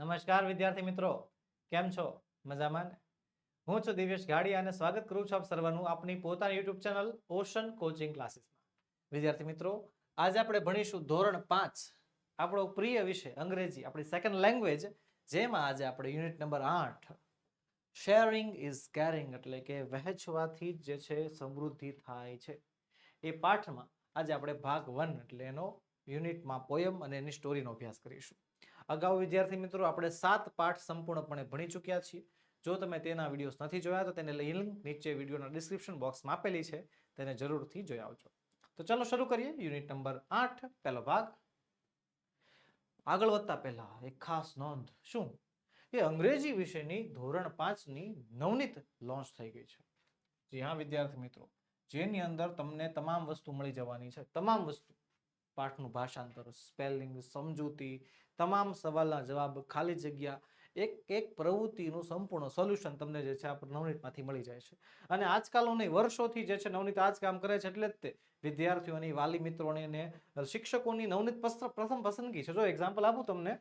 નમસ્કાર, વિદ્યાર્થી મિત્રો. કેમ છો? મજામાં હું છું દિવ્યેશ ગાડી અને સ્વાગત કરું છું આપ સર્વનું આપણી પોતાની યુટ્યુબ ચેનલ ઓશન કોચિંગ ક્લાસીસમાં. વિદ્યાર્થી મિત્રો, આજે આપણે ભણીશું ધોરણ પાંચ, આપણો પ્રિય વિષય, અંગ્રેજી, આપણી સેકન્ડ લેંગ્વેજ જેમાં આજે આપણે યુનિટ નંબર આઠ શેરિંગ ઇઝ કેરિંગ એટલે કે વહેંચવાથી જે છે, સમૃદ્ધિ થાય છે. એ પાઠમાં આજે આપણે ભાગ વન એટલે એનો યુનિટમાં પોયમ અને એની સ્ટોરીનો અભ્યાસ કરીશું. અગાઉ વિદ્યાર્થી મિત્રો આપણે સાત પાઠ સંપૂર્ણપણે ભણી ચૂક્યા છીએ. જો તમે તેના વિડીયોઝ નથી જોયા તો તેને લિંક નીચે વિડીયોના ડિસ્ક્રિપ્શન બોક્સમાં આપેલી છે. તેને જરૂરથી જોઈ આવજો. તો ચાલો શરૂ કરીએ. યુનિટ નંબર આઠ, પહેલો ભાગ. આગળ વધતા પહેલા એક ખાસ નોંધ. શું? એ અંગ્રેજી વિષયની ધોરણ પાંચની નવનીત લોન્ચ થઈ ગઈ છે. જી હા, વિદ્યાર્થી મિત્રો. જેની અંદર તમને તમામ વસ્તુ મળી જવાની છે. તમામ વસ્તુ. પાઠનું ભાષાંતર સ્પેલિંગ સમજૂતી તમામ સવાલના જવાબ ખાલી જગ્યા, એક એક પ્રવૃત્તિનું સંપૂર્ણ સોલ્યુશન તમને જે છે આ નવનીતમાંથી મળી જાય છે. અને આજકાલોની વર્ષોથી જે છે નવનીત આ કામ કરે છે એટલે જ તે વિદ્યાર્થીઓની, વાલી મિત્રોની ને શિક્ષકોની નવનીત પ્રથમ પસંદગી છે. જો એક્ઝામ્પલ આપું તમને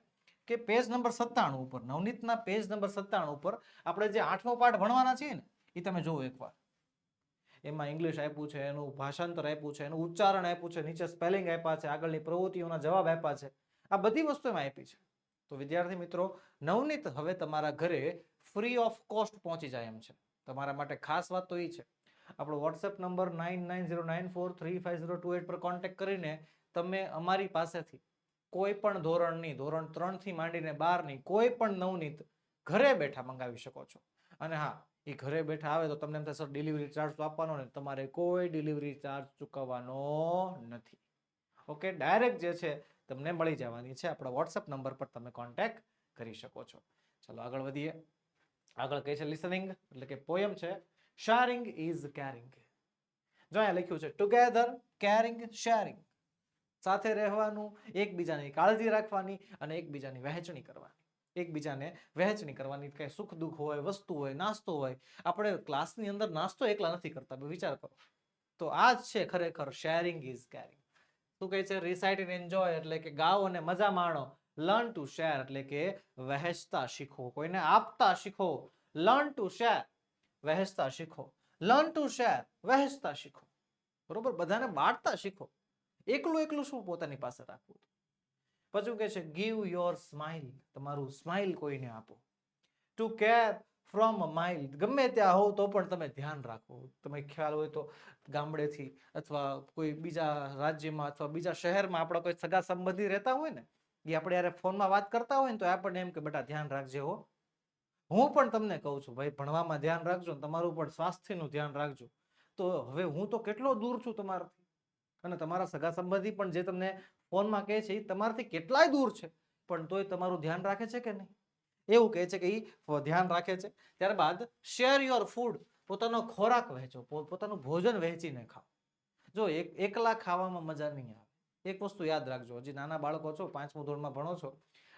કે પેજ નંબર સત્તાણું ઉપર, નવનીતના પેજ નંબર સત્તાણું ઉપર આપણે જે આઠમો પાઠ ભણવાના છીએ ને એ તમે જુઓ એકવાર. એમાં ઇંગ્લિશ આપ્યું છે, એનું ભાષાંતર આપ્યું છે, એનું ઉચ્ચારણ આપ્યું છે, નીચે સ્પેલિંગ આપ્યા છે, આગળની પ્રવૃત્તિઓના જવાબ આપ્યા છે. આ બધી વસ્તુ એમાં આપી છે. તો વિદ્યાર્થી મિત્રો, નવનીત હવે તમારા ઘરે ફ્રી ઓફ કોસ્ટ પહોંચી જાય એમ છે. તમારા માટે ખાસ વાત તો એ છે. આપણો WhatsApp number nine nine zero nine four three five zero two eight પર કોન્ટેક્ટ કરીને તમે અમારી પાસેથી કોઈ પણ ધોરણની, ધોરણ ત્રણથી માંડીને બારની કોઈ પણ નવનીત ઘરે બેઠા મંગાવી શકો છો. અને હા, એ ઘરે બેઠા આવે તો તમને એમ થશે ડિલિવરી ચાર્જ તો આપવાનો ને, તમારે કોઈ ડિલિવરી ચાર્જ ચૂકવવાનો નથી. ઓકે ડાયરેક્ટ જે છે તમને મળી જવાની છે. આપણા વોટ્સઅપ નંબર પર તમે કોન્ટેક્ટ કરી શકો છો. ચલો આગળ વધીએ. આગળ કહે છે લિસનિંગ એટલે કે પોયમ છે શેરિંગ ઇઝ કેરિંગ જો અહીંયા લખ્યું છે ટુગેધર કેરિંગ શેરિંગ સાથે રહેવાનું, એકબીજાની કાળજી રાખવાની અને એકબીજાની વહેંચણી કરવાની. એકબીજાને વહેંચણી કરવાની કઈ સુખ દુઃખ હોય, વસ્તુ હોય, નાસ્તો હોય. આપણે ક્લાસની અંદર નાસ્તો એકલા નથી કરતા. વિચાર કરો. તો આ જ છે ખરેખર શેરિંગ ઇઝ કેરિંગ શું કહે છે? રિસાઇટ ઇન એન્જોય એટલે કે ગાઓ અને મજા માણો. લર્ન ટુ શેર એટલે કે વહેંચતા શીખો. કોઈને આપતા શીખો. લર્ન ટુ શેર વહેંચતા શીખો. લર્ન ટુ શેર વહેંચતા શીખો. બરોબર? બધાને બાળતા શીખો. એકલું એકલું શું પોતાની પાસે રાખવું? પછી કહે છે? ગીવ યોર સ્માઇલ તમારું સ્માઇલ કોઈને આપો. To care from mild mile ગમે ત્યાં હોવ તો પણ તમે ધ્યાન રાખો. તમે ખ્યાલ હોય તો ગામડેથી અથવા કોઈ બીજા રાજ્યમાં અથવા બીજા શહેરમાં આપણા કોઈ સગા સંબંધી રહેતા હોય ને, એ આપણે યારે ફોનમાં વાત કરતા હોય ને તો આપણને એમ કે, બેટા, ધ્યાન રાખજે હો. હું પણ તમને કહું છું, ભાઈ, ભણવામાં ધ્યાન રાખજો ને તમારું પણ સ્વાસ્થ્યનું ધ્યાન રાખજો. તો હવે હું તો કેટલો દૂર છું તમારાથી? અને તમારા સગા સંબંધી પણ જે તમને ફોનમાં કહે છે, એ તમારાથી કેટલાય દૂર છે? પણ તોય તમારું ધ્યાન રાખે છે કે નહીં? એવું કહે છે કે એ ધ્યાન રાખે છે. ત્યારબાદ શેર યોર ફૂડ પોતાનો ખોરાક વહેંચો પોતાનું ભોજન વહેંચીને ખાઓ. જો એક, એકલા ખાવામાં મજા નહીં આવે. એક વસ્તુ યાદ રાખજો, હજી નાના બાળકો છો, પાંચમું ધોરણમાં ભણો છો,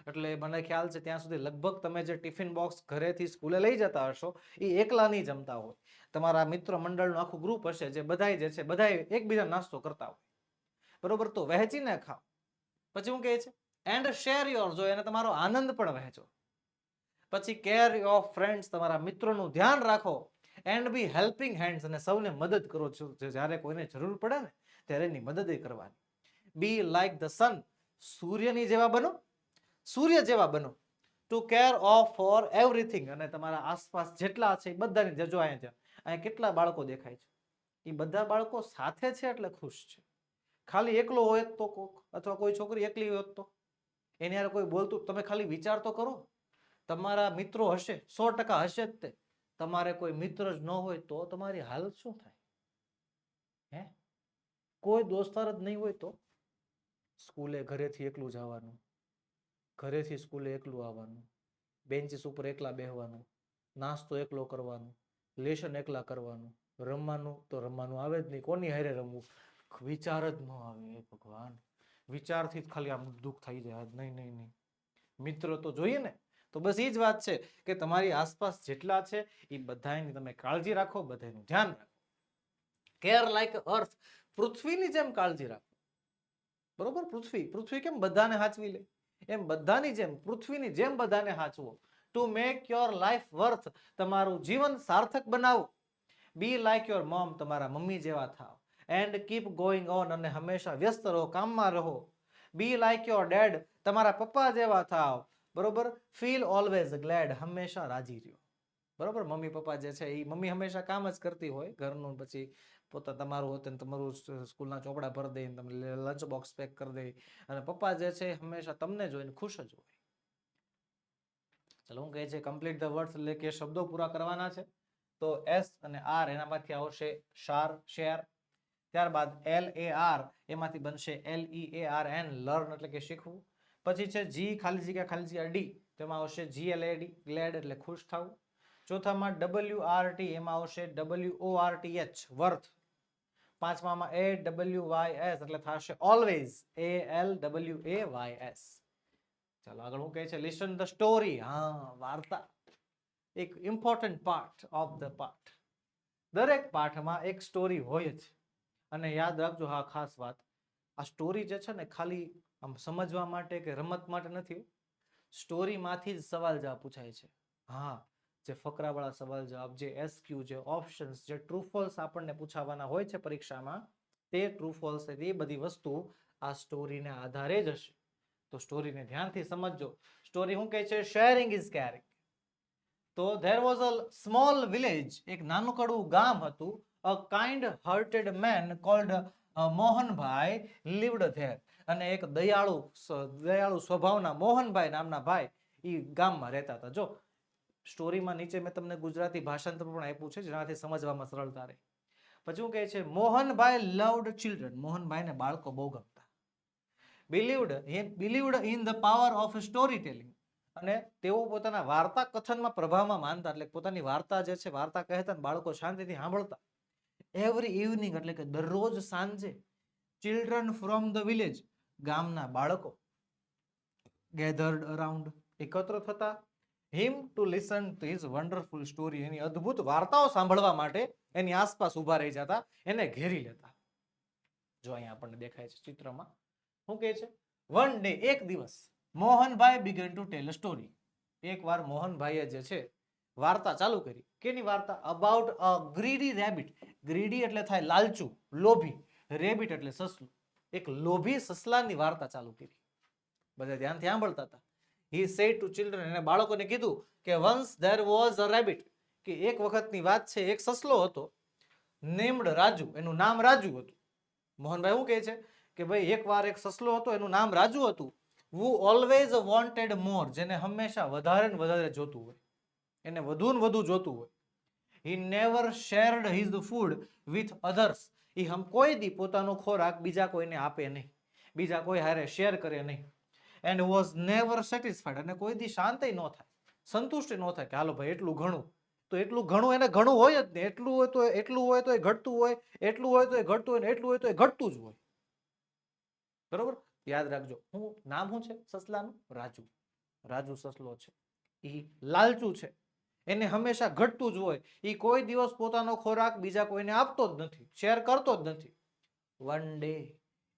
એટલે મને ખ્યાલ છે ત્યાં સુધી લગભગ તમે જે ટિફિન બોક્સ ઘરેથી સ્કૂલે લઈ જતા હશો એ એકલા નહીં જમતા હોય. તમારા મિત્ર મંડળનું આખું ગ્રુપ હશે જે બધાય જે છે, બધાય એકબીજા નાસ્તો કરતા હોય. બરોબર? તો વહેંચીને ખાઓ. પછી હું કહે છે એન્ડ શેર યોર જો એને તમારો આનંદ પણ વહેંચો. પછી કેર ઓફ ફ્રેન્ડ્સ તમારા મિત્રોનું ધ્યાન રાખો એન્ડ બી હેલ્પિંગ હેન્ડ્સ અને સૌને મદદ કરો છો. જ્યારે કોઈને જરૂર પડે ને, ત્યારે એની મદદ કરવાની. બી લાઈક ધ સન સૂર્યની જેવા બનો. સૂર્ય જેવા બનો. To care of for everything અને તમારા આસપાસ જેટલા છે એ બધાની જજો અહીંયા ત્યાં અહીંયા કેટલા બાળકો દેખાય છે? એ બધા બાળકો સાથે છે એટલે ખુશ છે. ખાલી એકલો હોય તો કોક, અથવા કોઈ છોકરી એકલી હોય તો? એની હારે કોઈ બોલતું, તમે ખાલી વિચાર તો કરો. તમારા મિત્રો હશે, સો ટકા હશે જ તે. તમારે કોઈ મિત્ર જ ન હોય તો તમારી હાલત શું થાય? હે? કોઈ દોસ્તાર જ નહીં હોય તો? સ્કૂલે ઘરેથી એકલું જવાનું ઘરેથી સ્કૂલે એકલું આવવાનું. બેન્ચીસ ઉપર એકલા બેહવાનું. નાસ્તો એકલો કરવાનો. લેશન એકલા કરવાનું. રમવાનું તો રમવાનું આવે જ નહીં. કોની હારે રમવું? વિચાર જ ન આવે. એ ભગવાન. વિચારથી જ ખાલી આમ દુઃખ થઈ જાય. નહીં નહીં નહીં. મિત્ર તો જોઈએ ને. તો બસ એ જ વાત છે કે તમારી આસપાસ જેટલા છે એ બધાની તમે કાળજી રાખો બધાનું ધ્યાન રાખો. કેર લાઈક અર્થ પૃથ્વીની જેમ કાળજી રાખો. બરોબર? પૃથ્વી પૃથ્વી કેમ બધાને હાચવી લે? એમ બધાની જેમ, પૃથ્વીની જેમ બધાને હાચવો. To make your life worth તમારું જીવન સાર્થક બનાવો. બી લાઈક યોર મોમ તમારા મમ્મી જેવા થાવ એન્ડ કીપ ગોઈંગ ઓન અને હંમેશા વ્યસ્ત રહો, કામમાં રહો. બી લાઈક યોર ડેડ તમારા પપ્પા જેવા થાવ બરોબર? ફીલ ઓલવેઝ ગ્લેડ હંમેશા રાજી રહ્યો. બરોબર? મમ્મી પપ્પા જે છે એ મમ્મી હંમેશા કામ જ કરતી હોય. ઘરનું પછી પોતા તમારું હોત તમારું સ્કૂલના ચોપડા ભર દે તમને લંચ બોક્સ પેક કરી દે. અને પપ્પા જે છે, હંમેશા તમને જોઈને ખુશ જ હોય. ચલો, હું કહે છે કમ્પ્લીટ ધ વર્ડ્સ એટલે કે શબ્દો પૂરા કરવાના છે. તો એસ અને આર એનામાંથી આવશે શાર, શેર. ત્યારબાદ એલ એ આર એમાંથી બનશે L E A R N learn એટલે કે શીખવું. પછી છે જી ખાલી જગ્યા ખાલી જગ્યા ડી તેમાં આવશે જી એલ એડી ગ્લેડ એટલે ખુશ થવું ચોથામાં ડબલ્યુ આર ટી એમાં આવશે W O R T H worth પાંચમામાં A W Y S એટલે થશે always A L W A Y S ચાલો, આગળ હું કહે છે લિસન ધ સ્ટોરી હા, વાર્તા. એક important part of the part દરેક પાઠમાં એક સ્ટોરી હોય જ. અને યાદ રાખજો, હા, ખાસ વાત. આ સ્ટોરી જે છે ને, ખાલી આમ સમજવા માટે કે રમત માટે નથી સ્ટોરીમાંથી જ સવાલ જવાબ પૂછાય છે. હા, જે ફકરાવાળા સવાલ જવાબ, જે એસક્યુ જે ઓપ્શન્સ જે ટ્રુ ફોલ્સ આપણને પૂછાવાના હોય છે પરીક્ષામાં, તે ટ્રુ ફોલ્સ એ બધી વસ્તુ આ સ્ટોરીને આધારે જ હશે. તો સ્ટોરીને ધ્યાનથી સમજજો. સ્ટોરી શું કહે છે? શેરિંગ ઇઝ કેરિંગ તો there was a small village એક નાનકડું ગામ હતું a kind hearted man called Mohanbhai lived there અને એક દયાળુ દયાળુ સ્વભાવના મોહનભાઈ નામના ભાઈ એ ગામમાં રહેતા હતા. જો, સ્ટોરીમાં નીચે મેં તમને ગુજરાતી ભાષાંતર પણ આપ્યું છે, જેનાથી સમજવામાં સરળતા રહે. પછી હું કહે છે, મોહનભાઈ લવડ ચિલ્ડ્રન મોહનભાઈને બાળકો બહુ ગમતા. Believed believed in the power of story telling અને તેઓ પોતાના વાર્તા કથનમાં પ્રભાવમાં માનતા, એટલે પોતાની વાર્તા જે છે, વાર્તા કહેતા બાળકો શાંતિથી સાંભળતા. એવરી ઇવનિંગ એટલે કે દરરોજ સાંજે ચિલ્ડ્રન ફ્રોમ ધ વિલેજ ગામના બાળકો ગેધર્ડ અરાઉન્ડ એકત્ર થતા him to listen to his wonderful story એની અદ્ભુત વાર્તાઓ સાંભળવા માટે એની આસપાસ ઊભા રહી જતા, એને ઘેરી લેતા. જો અહીંયા આપણને દેખાય છે ચિત્રમાં, શું કહે છે? વન ડે એક દિવસ, Mohanbhai began to tell story એકવાર મોહનભાઈએ જે છે વાર્તા ચાલુ કરી. કેની વાર્તા? About a greedy rabbit greedy એટલે થાય લાલચુ, લોભી. રેબિટ એટલે સસલું. એક લોભી સસલાની વાર્તા ચાલુ કરી. બધા ધ્યાનથી સાંભળતા હતા. હી સેડ ટુ ચિલ્ડ્રન એને બાળકોને કીધું કે once there was a rabbit કે એક વખતની વાત છે, એક સસલો હતો નેમ્ડ રાજુ, એનું નામ રાજુ હતું. મોહનભાઈ શું કહે છે? કે ભાઈ, એકવાર એક સસલો હતો, એનું નામ રાજુ હતું. વુ ઓલવેઝ વોન્ટેડ મોર જેને હંમેશા વધારે ને વધારે જોતું હોય. એને વધુ ને વધુ જોતું હોય. He never shared his food with others એ હમ કોઈ દી પોતાનો ખોરાક બીજા કોઈને આપે નહીં. બીજા કોઈ હારે શેર કરે નહીં. એન્ડ વોઝ નેવર સેટિસ્ફાઈડ અને કોઈ દી શાંતિ ન થાય. સંતુષ્ટિ ન થાય કે હાલો ભાઈ એટલું ઘણું. તો એટલું ઘણું એને ઘણું હોય જ ને. એટલું હોય તો એટલું હોય તો એ ઘટતું હોય. એટલું હોય તો એ ઘટતું હોય ને એટલું હોય તો એ ઘટતું જ હોય. બરોબર? યાદ રાખજો. હું નામ શું છે? સસલાનું? રાજુ. રાજુ સસલો છે. એ લાલચુ છે. એને હંમેશા ઘટતું જ હોય. એ કોઈ દિવસ પોતાનો ખોરાક બીજા કોઈને આપતો જ નથી, શેર કરતો જ નથી. વન ડે,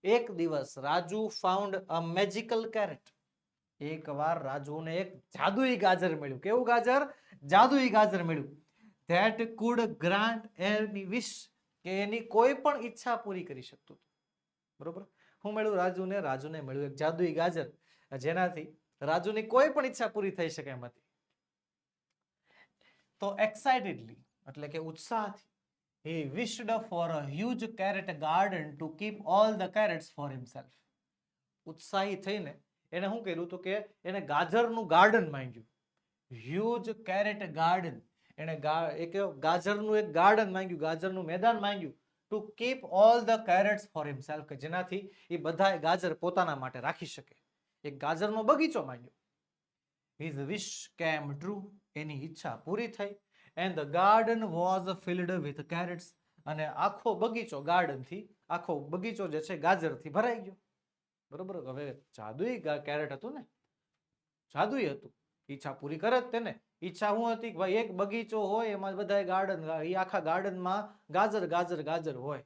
એક દિવસ Raju found a magical carrot. એકવાર રાજુને એક જાદુઈ ગાજર મળ્યું. કેવું ગાજર? જાદુઈ ગાજર મળ્યું. That could grant any wish કે એની કોઈ પણ ઈચ્છા પૂરી કરી શકતું બરોબર? હું મળ્યું રાજુને રાજુને મળ્યું એક જાદુઈ ગાજર. જેનાથી રાજુની કોઈ પણ ઈચ્છા પૂરી થઈ શકે એમ હતી તો એક્સાઇટેડલી એટલે કે ઉત્સાહથી he wished for a huge carrot garden to keep all the carrots for himself. ઉત્સાહી થઈને એને શું કર્યું તો કે એને ગાજરનું ગાર્ડન માંગ્યું હ્યુજ કેરેટ ગાર્ડન એને ગા- એક ગાજરનું એક ગાર્ડન માંગ્યું ગાજરનું મેદાન માંગ્યું to keep all the carrots for himself કે જેનાથી એ બધા ગાજર પોતાના માટે રાખી શકે એક ગાજરનો બગીચો માંગ્યો હિઝ વિશ કેમ ટ્રુ એની ઈચ્છા પૂરી થઈ. And the garden was filled with carrots અને આખો બગીચો ગાર્ડનથી આખો બગીચો જે છે ગાજરથી ભરાઈ ગયો. બરોબર? હવે જાદુઈ કેરેટ હતું ને? જાદુઈ હતું. ઈચ્છા પૂરી કરે જ તેને. ઈચ્છા શું હતી કે ભાઈ એક બગીચો હોય, એમાં બધા ગાર્ડન એ આખા ગાર્ડનમાં ગાજર ગાજર ગાજર હોય.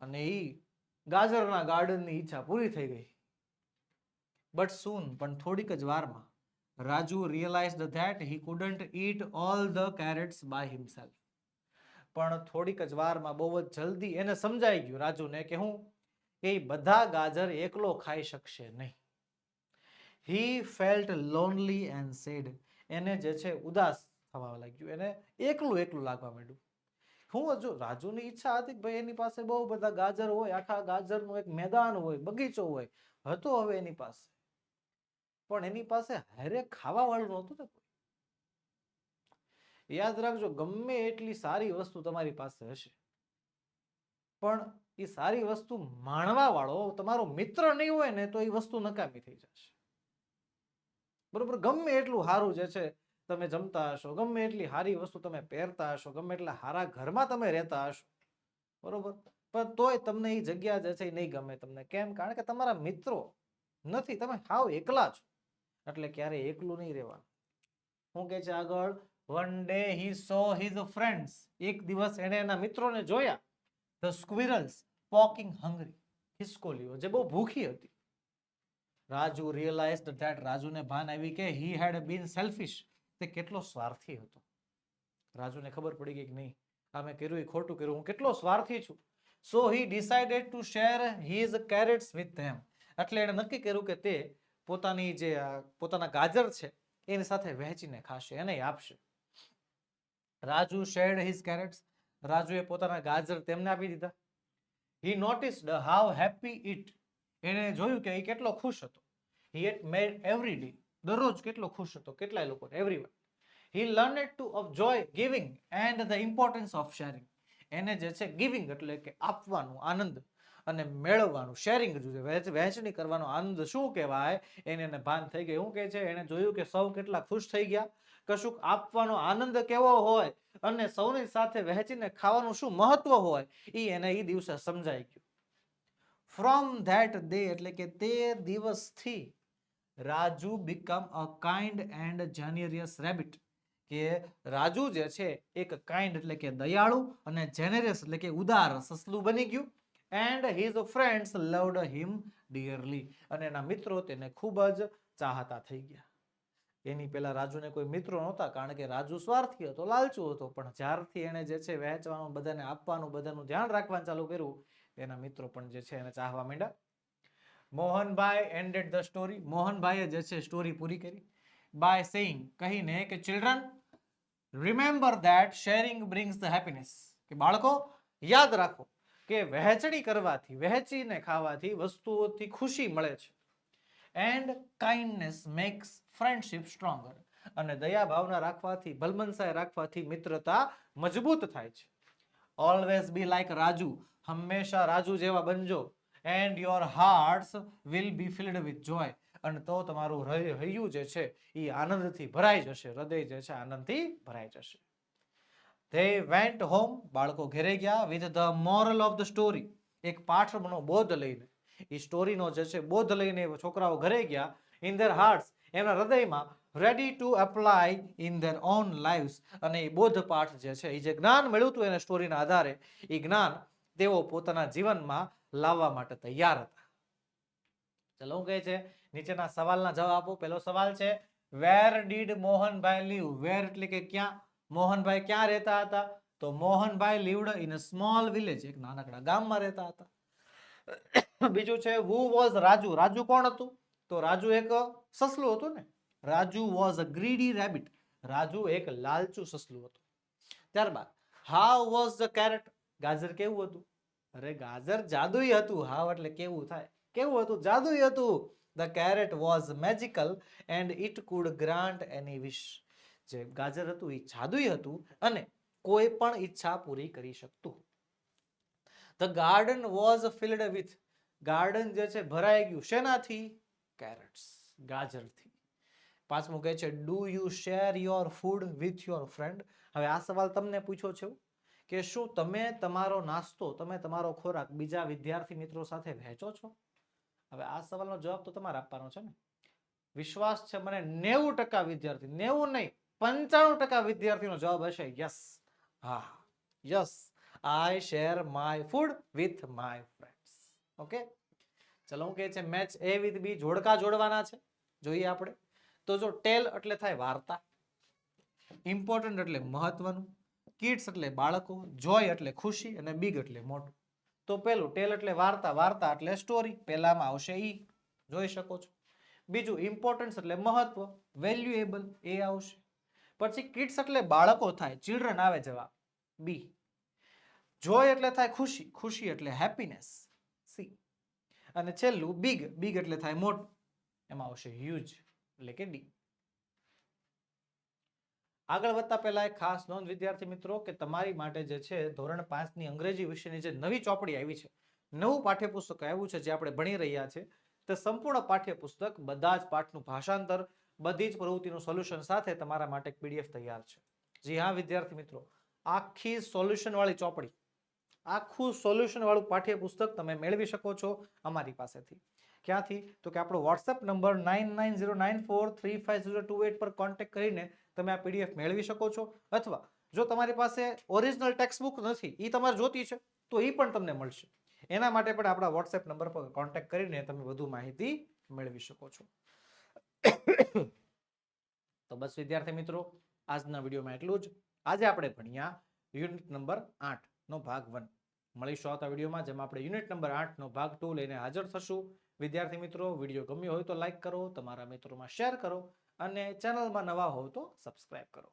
અને એ ગાજરના ગાર્ડનની ઈચ્છા પૂરી થઈ ગઈ. બટ સૂન પણ થોડીક જ વારમાં Raju realize that he couldn't eat all the carrots by himself પણ થોડીક જ વારમાં બહુ જ જલ્દી એને સમજાઈ ગયું રાજુને કે હું એ બધા ગાજર એકલો ખાઈ શકશે નહીં. He felt lonely and sad એને જે છે ઉદાસ થવા લાગ્યું. એને એકલું એકલું લાગવા માંડ્યું. હું હજુ રાજુની ઈચ્છા હતી ભાઈ એની પાસે બહુ બધા ગાજર હોય, આખા ગાજરનું એક મેદાન હોય, બગીચો હોય. હતો હવે એની પાસે. પણ એની પાસે હારે ખાવા વાળું નહોતું ને કોઈ. યાદ રાખજો, ગમે એટલી સારી વસ્તુ તમારી પાસે હશે, પણ એ સારી વસ્તુ માણવા વાળો તમારો મિત્ર નહીં હોય ને તો એ વસ્તુ નકામી થઈ જશે. બરોબર, ગમે એટલું સારું જે છે, તમે જમતા હશો, ગમે એટલી સારી વસ્તુ તમે પહેરતા હશો, ગમે એટલા સારા ઘરમાં તમે રહેતા હશો, બરોબર? પણ તોય તમને એ જગ્યા જે છે એ નહીં ગમે તમને. કેમ? કારણ કે તમારા મિત્રો નથી, તમે હાવ એકલા છો. એટલે ક્યારે એકલું નહીં રહેવાનું. શું કે છે આગળ? One day he saw his friends એક દિવસ એણે એના મિત્રોને જોયા. ધ સ્ક્વિરલ્સ પોકિંગ હંગરી હિસ્કોલીઓ જે બહુ ભૂખી હતી. રાજુ રિયલાઇઝ ધેટ રાજુને ભાન આવી કે હી હેડ બીન સેલ્ફિશ તે કેટલો સ્વાર્થી હતો. રાજુને ખબર પડી ગઈ કે નહીં, આ મેં કર્યું, એ ખોટું કર્યું. હું કેટલો સ્વાર્થી છું. So he decided to share his carrots with them એટલે એણે નક્કી કર્યું કે તે પોતાની જે પોતાના ગાજર છે, એની સાથે વહેંચીને ખાશે, એને આપશે. રાજુ શેર્ડ હિઝ કેરેટ્સ રાજુએ પોતાના ગાજર તેમને આપી દીધા. He noticed how happy it એણે જોયું કે એ કેટલો ખુશ હતો. He ate made every day દરરોજ કેટલો ખુશ હતો, કેટલાય લોકો every he learn to of joy giving and the importance of sharing એને જે છે ગિવિંગ એટલે કે આપવાનું આનંદ. અને મેળવવાનું શેરિંગ વહેંચ વહેંચણી કરવાનો આનંદ શું કહેવાય? એને એને ભાન થઈ ગયું શું કહે છે એને જોયું કે સૌ કેટલા ખુશ થઈ ગયા. કશુંક આપવાનો આનંદ કેવો હોય અને સૌની સાથે વહેંચીને ખાવાનું શું મહત્વ હોય એ એને એ દિવસે સમજાઈ ગયું. ફ્રોમ ધેટ ડે એટલે કે તે દિવસથી Raju become a kind and generous rabbit કે રાજુ જે છે, એક કાઇન્ડ એટલે કે દયાળુ અને જેનેરિયસ એટલે કે ઉદાર, સસલું બની ગયું. And his friends loved him dearly અને એના મિત્રો તેને ખૂબ જ ચાહતા થઈ ગયા. એની પહેલા રાજુને કોઈ મિત્રો નહોતા, કારણ કે રાજુ સ્વાર્થી હતો, લાલચુ હતો. પણ જ્યારથી એણે જે છે વહેંચવાનું, બધાને આપવાનું, બધાનું ધ્યાન રાખવાનું ચાલુ કર્યું, એના મિત્રો પણ જે છે એને ચાહવા માંડ્યા. મોહનભાઈ એન્ડેડ ધ સ્ટોરી મોહનભાઈએ જે છે સ્ટોરી પૂરી કરી બાય સેઇંગ કહીને કે children remember that sharing brings the happiness કે બાળકો, યાદ રાખો કે વહેંચણી કરવાથી, વહેંચીને ખાવાથી વસ્તુઓથી ખુશી મળે છે. And kindness makes friendship stronger અને દયા ભાવના રાખવાથી ભલમનસાય રાખવાથી મિત્રતા મજબૂત થાય છે. Always be like Raju. હંમેશા રાજુ જેવા બનજો. And your hearts will be filled with joy અને તો તમારું હૈયું જે છે એ આનંદથી ભરાઈ જશે. હૃદય જે છે, આનંદથી ભરાઈ જશે. ધે વેન્ટ હોમ બાળકો ઘેરે ગયા with the moral of the story એક પાઠનો બોધ લઈને. એ સ્ટોરીનો જે છે, બોધ લઈને છોકરાઓ ઘરે ગયા ઇન ધર હાર્ટ્સ એમના હૃદયમાં ready to apply in their own lives અને એ બોધ પાઠ જે છે, એ જે જ્ઞાન મળ્યું હતું એને સ્ટોરીના આધારે, એ જ્ઞાન તેઓ પોતાના જીવનમાં લાવવા માટે તૈયાર હતા. ચલો હું કહે છે, નીચેના સવાલના જવાબ આપો. પહેલો સવાલ છે where did Mohanbhai live where એટલે કે ક્યાં? મોહનભાઈ ક્યાં રહેતા હતા? તો Mohanbhai lived in a small village એક નાનકડા ગામમાં રહેતા હતા. બીજું છે હુ વોઝ રાજુ? રાજુ કોણ હતું? તો રાજુ એક સસલું હતું ને? Raju was a greedy rabbit Raju એક લાલચુ સસલું હતું. ત્યારબાદ હાવ વોઝ ધ કેરેટ ગાજર કેવું હતું? અરે ગાજર જાદુઈ હતું. હાવ એટલે કેવું થાય? કેવું હતું? જાદુઈ હતું. The carrot was magical and it could grant any wish જે ગાજર હતું એ જાદુઈ હતું અને કોઈ પણ ઈચ્છા પૂરી કરી શકતું the garden was filled with garden જે છે ભરાઈ ગયું શેનાથી? કેરેટ્સ ગાજરથી. પાંચમું કહે છે do you share your food with your friend હવે આ સવાલ તમને પૂછ્યો છે કે શું તમે તમારો નાસ્તો, તમે તમારો ખોરાક બીજા વિદ્યાર્થી મિત્રો સાથે વહેંચો છો? હવે આ સવાલનો જવાબ તો તમારે આપવાનો છે ને. વિશ્વાસ છે મને નેવું ટકા વિદ્યાર્થી, નેવું નહીં પંચાણું ટકા વિદ્યાર્થીનો જવાબ હશે યસ. હા, yes. I share my food with my friends okay ચલો, હું કહે છે, મેચ એ વિથ બી જોડકા જોડવાના છે. જોઈએ આપણે. તો જો ટેલ એટલે થાય વાર્તા. ઇમ્પોર્ટન્ટ એટલે મહત્વનું. કિડ્સ એટલે બાળકો. જોય એટલે ખુશી અને બિગ એટલે મોટું. તો પેલું ટેલ એટલે વાર્તા વાર્તા એટલે સ્ટોરી પહેલામાં આવશે ઈ. જોઈ શકો છો. બીજું ઇમ્પોર્ટન્સ એટલે મહત્વ. વેલ્યુએબલ એ આવશે. પછી કિડ્સ એટલે બાળકો થાય ચિલ્ડ્રન આવે જવાબ. બી જોય એટલે થાય ખુશી ખુશી એટલે હેપીનેસ સી અને છેલ્લું બિગ બિગ એટલે થાય મોટું. એમાં આવશે હ્યુજ એટલે કે ડી આગળ વધતા પહેલા એક ખાસ નોંધ, વિદ્યાર્થી મિત્રો, કે તમારી માટે જે છે, ધોરણ પાંચની અંગ્રેજી વિષયની જે નવી ચોપડી આવી છે, નવું પાઠ્યપુસ્તક આવ્યું છે, જે આપણે ભણી રહ્યા છે, તે સંપૂર્ણ પાઠ્યપુસ્તક, બધા જ પાઠનું ભાષાંતર બધી જ પ્રવૃત્તિનું સોલ્યુશન સાથે તમારા માટે એક પીડીએફ તૈયાર છે. જી હા, વિદ્યાર્થી મિત્રો, આખી સોલ્યુશનવાળી ચોપડી, આખું સોલ્યુશનવાળું પાઠ્યપુસ્તક તમે મેળવી શકો છો અમારી પાસેથી. ક્યાંથી? તો કે આપણો WhatsApp number nine nine zero nine four three five zero two eight પર કોન્ટેક્ટ કરીને તમે આ પીડીએફ મેળવી શકો છો. અથવા જો તમારી પાસે ઓરિજિનલ ટેક્સ્ટબુક નથી એ તમારે જોતી છે, તો એ પણ તમને મળશે. એના માટે પણ આપણા વોટ્સએપ નંબર પર કોન્ટેક્ટ કરીને તમે વધુ માહિતી મેળવી શકો છો. તો બસ વિદ્યાર્થી મિત્રો, આજના વિડીયોમાં એટલું જ. આજે આપણે ભણ્યા યુનિટ નંબર આઠ નો ભાગ વન મળીશું આવતા વિડીયોમાં, જેમાં આપણે યુનિટ નંબર આઠ નો ભાગ ટુ લઈને હાજર થશું. વિદ્યાર્થી મિત્રો, વીડિયો ગમ્યો હોય તો લાઈક કરો, તમારા મિત્રોમાં શેર કરો અને ચેનલમાં નવા હોવ તો સબસ્ક્રાઇબ કરો.